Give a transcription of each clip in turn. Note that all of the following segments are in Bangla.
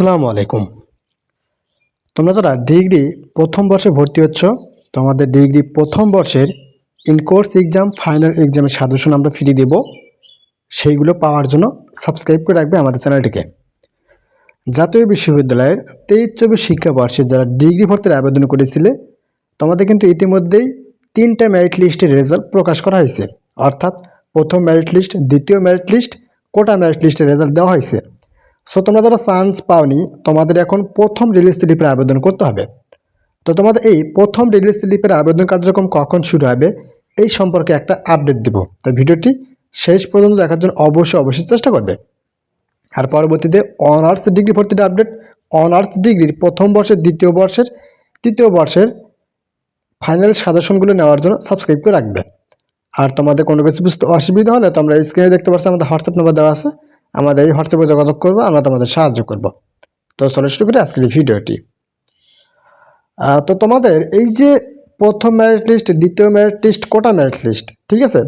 আসসালামু আলাইকুম। তোমরা যারা ডিগ্রি প্রথম বর্ষে ভর্তি হচ্ছ, তোমাদের ডিগ্রি প্রথম বর্ষের ইনকোর্স এক্সাম ফাইনাল এক্সামের সাজেশন আমরা ফ্রি দেব। সেইগুলো পাওয়ার জন্য সাবস্ক্রাইব করে রাখবে আমাদের চ্যানেলটিকে। জাতীয় বিশ্ববিদ্যালয়ের তেইশ চব্বিশ শিক্ষাবর্ষে যারা ডিগ্রি ভর্তির আবেদন করেছিলে, তোমাদের কিন্তু ইতিমধ্যেই তিনটা মেরিট লিস্টের রেজাল্ট প্রকাশ করা হয়েছে। অর্থাৎ প্রথম মেরিট লিস্ট দ্বিতীয় মেরিট লিস্ট কোটা মেরিট লিস্টের রেজাল্ট দেওয়া হয়েছে। সো তোমরা যারা চান্স পাওনি, তোমাদের এখন প্রথম রিলিজ স্লিপের আবেদন করতে হবে। তো তোমাদের এই প্রথম রিলিজ স্লিপের আবেদন কার্যক্রম কখন শুরু হবে, এই সম্পর্কে একটা আপডেট দেব। তো ভিডিওটি শেষ পর্যন্ত দেখার জন্য অবশ্যই অবশ্যই চেষ্টা করবে। আর পরবর্তীতে অনার্স ডিগ্রি ভর্তির আপডেট অনার্স ডিগ্রির প্রথম বর্ষের, দ্বিতীয় বর্ষের, তৃতীয় বর্ষের ফাইনাল সাজেশনগুলো নেওয়ার জন্য সাবস্ক্রাইব করে রাখবে। আর তোমাদের কোনো কিছু বুঝতে অসুবিধা হলে তোমরা স্ক্রিনে দেখতে পাচ্ছ, আমাদের হোয়াটসঅ্যাপ নাম্বার দেওয়া আছে। আমাদের এই হোয়াটসঅ্যাপে যোগাযোগ করব, আমরা তোমাদের সাহায্য করব। তো চলো শুরু করি আজকের ভিডিওটি। তো তোমাদের এই যে প্রথম মেরিট লিস্ট দ্বিতীয় merit list quota merit list ঠিক আছে?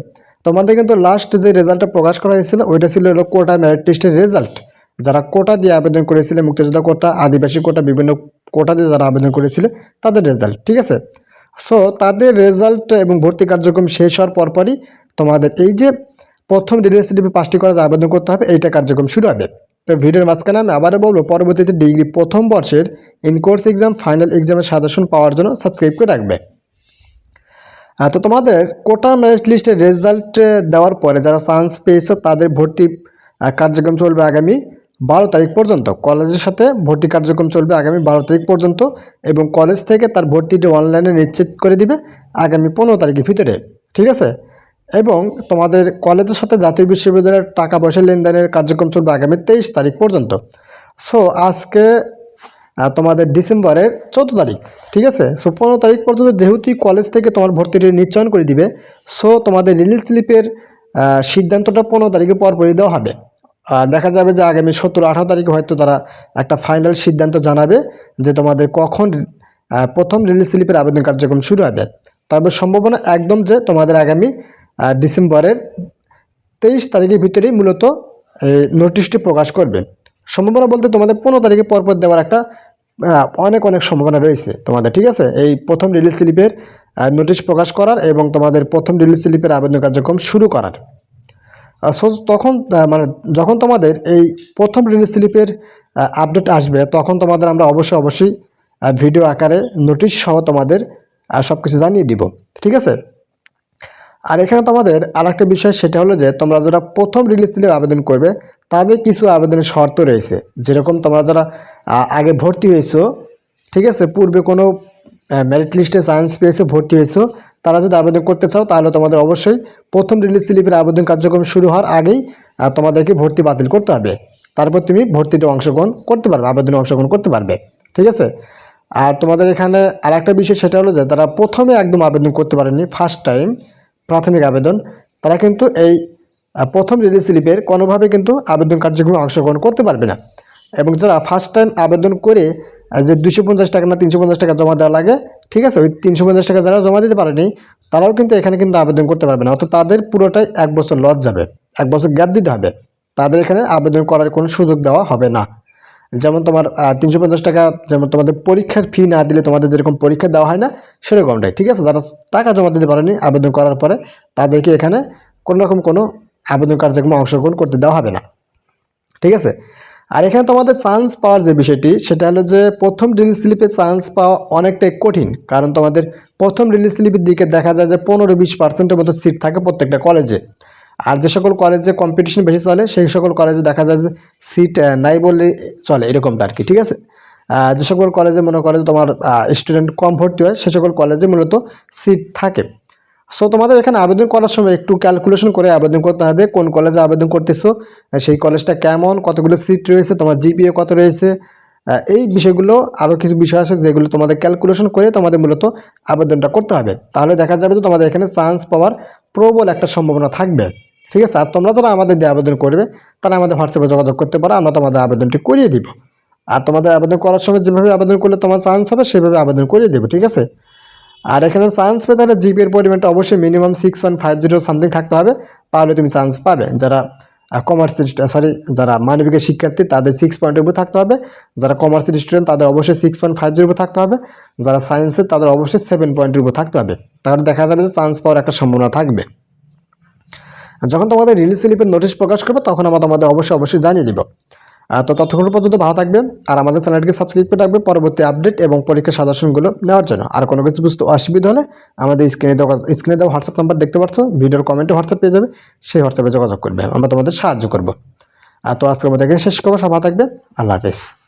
তোমাদের কিন্তু লাস্ট যে রেজাল্টটা প্রকাশ করা হয়েছিল, ওইটা ছিল হলো কোটা মেরিট লিস্টের রেজাল্ট যারা কোটা দিয়ে আবেদন করেছিলে, মুক্তিযোদ্ধা কোটা, আদিবাসী কোটা, বিভিন্ন কোটা দিয়ে যারা আবেদন করেছিলে, তাদের রেজাল্ট ঠিক আছে? সো তাদের রেজাল্ট এবং ভর্তি কার্যক্রম শেষ হওয়ার পরপরই তোমাদের এই যে প্রথম ডিগ্রি রিলেসিটিভে পাঁচটি কলেজে আবেদন করতে হবে, এইটা কার্যক্রম শুরু হবে। তো ভিডিওর মাঝখানে আমি আবারও বলব, পরবর্তীতে ডিগ্রি প্রথম বর্ষের ইনকোর্স এক্সাম ফাইনাল এক্সামের সাজেশন পাওয়ার জন্য সাবস্ক্রাইব করে রাখবে। তো তোমাদের কোটা মেরিট লিস্টের রেজাল্ট দেওয়ার পরে যারা চান্স পেয়েছে, তাদের ভর্তি কার্যক্রম চলবে আগামী বারো তারিখ পর্যন্ত। কলেজের সাথে ভর্তি কার্যক্রম চলবে আগামী বারো তারিখ পর্যন্ত এবং কলেজ থেকে তার ভর্তিটি অনলাইনে নিশ্চিত করে দিবে আগামী পনেরো তারিখের ভিতরে। ঠিক আছে? এবং তোমাদের কলেজের সাথে জাতীয় বিশ্ববিদ্যালয়ের টাকা পয়সা লেনদেনের কার্যক্রম চলবে আগামী তেইশ তারিখ পর্যন্ত। সো আজকে তোমাদের ডিসেম্বরের চৌদ্দ তারিখ, ঠিক আছে? সো পনেরো তারিখ পর্যন্ত যেহেতু কলেজ থেকে তোমার ভর্তিটি নিশ্চয়ন করে দিবে সো তোমাদের রিলিজ স্লিপের সিদ্ধান্তটা পনেরো তারিখে পরপরই দেওয়া হবে। দেখা যাবে যে আগামী সতেরো আঠারো তারিখে হয়তো তারা একটা ফাইনাল সিদ্ধান্ত জানাবে যে তোমাদের কখন প্রথম রিলিজ স্লিপের আবেদন কার্যক্রম শুরু হবে। তবে সম্ভাবনা একদম যে তোমাদের আগামী ডিসেম্বরের তেইশ তারিখের ভিতরেই মূলত এই নোটিশটি প্রকাশ করবে। সম্ভাবনা বলতে তোমাদের পনেরো তারিখে পরপর দেওয়ার একটা অনেক অনেক সম্ভাবনা রয়েছে তোমাদের, ঠিক আছে? এই প্রথম রিলিজ স্লিপের নোটিশ প্রকাশ করার এবং তোমাদের প্রথম রিলিজ স্লিপের আবেদন কার্যক্রম শুরু করার। সো তখন মানে যখন তোমাদের এই প্রথম রিলিজ স্লিপের আপডেট আসবে, তখন তোমাদের আমরা অবশ্যই অবশ্যই ভিডিও আকারে নোটিশ সহ তোমাদের সব কিছু জানিয়ে দিব, ঠিক আছে? আর এখানে তোমাদের আর একটা বিষয়, সেটা হলো যে তোমরা যারা প্রথম রিলিজ স্লিপে আবেদন করবে, তাদের কিছু আবেদনের শর্ত রয়েছে। যেরকম তোমরা যারা আগে ভর্তি হয়েছো, ঠিক আছে, পূর্বে কোনো মেরিট লিস্টে সায়েন্স পেয়েছে, ভর্তি হয়েছো, তারা যদি আবেদন করতে চাও, তাহলে তোমাদের অবশ্যই প্রথম রিলিজ স্লিপের আবেদন কার্যক্রম শুরু হওয়ার আগেই তোমাদেরকে ভর্তি বাতিল করতে হবে। তারপর তুমি ভর্তিতে অংশগ্রহণ করতে পারবে, আবেদনে অংশগ্রহণ করতে পারবে, ঠিক আছে? আর তোমাদের এখানে আর একটা বিষয়, সেটা হলো যে তারা প্রথমে একদম আবেদন করতে পারেনি ফার্স্ট টাইম প্রাথমিক আবেদন, তারা কিন্তু এই প্রথম রিলিজ স্লিপের কোনোভাবে কিন্তু আবেদন কার্যক্রমে অংশগ্রহণ করতে পারবে না। এবং যারা ফার্স্ট টাইম আবেদন করে যে দুশো পঞ্চাশ টাকা না তিনশো পঞ্চাশ টাকা জমা দেওয়া লাগে, ঠিক আছে? ওই তিনশো পঞ্চাশ টাকা যারা জমা দিতে পারেনি, তারাও কিন্তু এখানে কিন্তু আবেদন করতে পারবে না। অর্থাৎ তাদের পুরোটাই এক বছর লস যাবে, এক বছর গ্যাপ দিতে হবে। তাদের এখানে আবেদন করার কোনো সুযোগ দেওয়া হবে না। যেমন তোমার তিনশো পঞ্চাশ টাকা, যেমন তোমাদের পরীক্ষার ফি না দিলে তোমাদের যেরকম পরীক্ষা দেওয়া হয় না, সেরকমটাই, ঠিক আছে? যারা টাকা জমা দিতে পারেনি, আবেদন করার পরে তাদেরকে এখানে কোনো রকম কোনো আবেদন কার্যক্রমে অংশগ্রহণ করতে দেওয়া হবে না, ঠিক আছে? আর এখানে তোমাদের চান্স পাওয়ার যে বিষয়টি, সেটা হলো যে প্রথম রিলিজ স্লিপে চান্স পাওয়া অনেকটাই কঠিন। কারণ তোমাদের প্রথম রিলিজ স্লিপের দিকে দেখা যায় যে পনেরো বিশ পার্সেন্টের মতো সিট থাকে প্রত্যেকটা কলেজে আর যে সকল কলেজে কম্পিটিশন বেশি চলে, সেই সকল কলেজে দেখা যায় যে সিট নাই বললে চলে, এরকমটা আর কি, ঠিক আছে? যে সকল কলেজে মনে করে তোমার স্টুডেন্ট কম ভর্তি হয়, সে সকল কলেজে মূলত সিট থাকে। সো তোমাদের এখানে আবেদন করার সময় একটু ক্যালকুলেশন করে আবেদন করতে হবে, কোন কলেজে আবেদন করতেছো সেই কলেজটা কেমন, কতগুলো সিট রয়েছে, তোমার জিপিএ কত রয়েছে এই বিষয়গুলো আরও কিছু বিষয় আছে যেগুলো তোমাদের ক্যালকুলেশন করে তোমাদের মূলত আবেদনটা করতে হবে। তাহলে দেখা যাবে যে তোমাদের এখানে চান্স পাওয়ার প্রবল একটা সম্ভাবনা থাকবে। ঠিক আছে? আর তোমরা যারা আমাদের দিয়ে আবেদন করবে, তারা আমাদের হোয়াটসঅ্যাপে যোগাযোগ করতে পারো, আমরা তোমাদের আবেদনটি করিয়ে দিব। আর তোমাদের আবেদন করার সময় যেভাবে আবেদন করলে তোমার চান্স হবে, সেভাবে আবেদন করিয়ে দেবো, ঠিক আছে? আর এখানে চান্স পেয়ে তাহলে জিপিএর পরিমাণটা অবশ্যই minimum six one five zero something থাকতে হবে, তাহলে তুমি চান্স পাবে। যারা কমার্স সরি যারা মানবিকের শিক্ষার্থী, তাদের সিক্স পয়েন্টের উপর থাকতে হবে। যারা কমার্সের স্টুডেন্ট তাদের অবশ্যই সিক্স পয়েন্ট ফাইভ উপর থাকতে হবে। যারা সায়েন্সের তাদের অবশ্যই সেভেন পয়েন্টের উপর থাকতে হবে। তাহলে দেখা যাবে যে চান্স পাওয়ার একটা সম্ভাবনা থাকবে। যখন তোমাদের রিলিজ স্লিপের নোটিশ প্রকাশ করবে, তখন আমরা তোমাদের অবশ্যই অবশ্যই জানিয়ে দিব। তো ততক্ষণ পর্যন্ত ভালো থাকবে আর আমাদের চ্যানেলটিকে সাবস্ক্রাইব করে রাখবে পরবর্তী আপডেট এবং পরীক্ষার সাজেশনগুলো নেওয়ার জন্য। আর কোনো কিছু বুঝতে অসুবিধা হলে আমাদের স্ক্রিনে দেওয়া স্ক্রিনে দেওয়া হোয়াটসঅ্যাপ নাম্বার দেখতে পাচ্ছ ভিডিওর কমেন্টে হোয়াটসঅ্যাপ পেয়ে যাবে। সেই হোয়াটসঅ্যাপে যোগাযোগ করবে। আমরা তোমাদের সাহায্য করব। আর তো আজকের মধ্যে শেষ করব। সব থাকবে আল্লাহ হাফিজ।